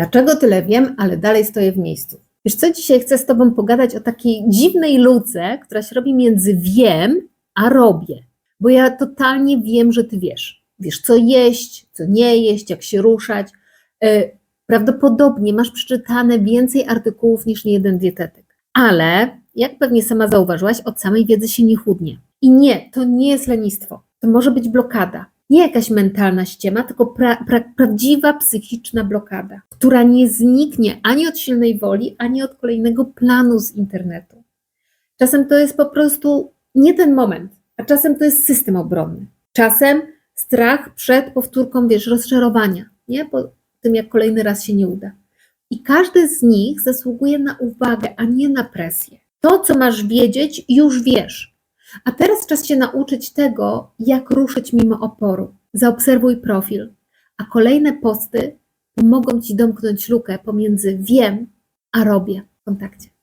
Dlaczego tyle wiem, ale dalej stoję w miejscu? Wiesz co, dzisiaj chcę z Tobą pogadać o takiej dziwnej luce, która się robi między wiem a robię. Bo ja totalnie wiem, że Ty wiesz. Wiesz, co jeść, co nie jeść, jak się ruszać. Yy, Prawdopodobnie masz przeczytane więcej artykułów niż jeden dietetyk. Ale, jak pewnie sama zauważyłaś, od samej wiedzy się nie chudnie. I nie, to nie jest lenistwo. To może być blokada. Nie jakaś mentalna ściema, tylko pra, pra, prawdziwa psychiczna blokada, która nie zniknie ani od silnej woli, ani od kolejnego planu z internetu. Czasem to jest po prostu nie ten moment, a czasem to jest system obronny. Czasem strach przed powtórką, wiesz, rozczarowania, nie? Po tym, jak kolejny raz się nie uda. I każdy z nich zasługuje na uwagę, a nie na presję. To, co masz wiedzieć, już wiesz. A teraz czas się nauczyć tego, jak ruszyć mimo oporu. Zaobserwuj profil, a kolejne posty pomogą Ci domknąć lukę pomiędzy wiem a robię w kontakcie.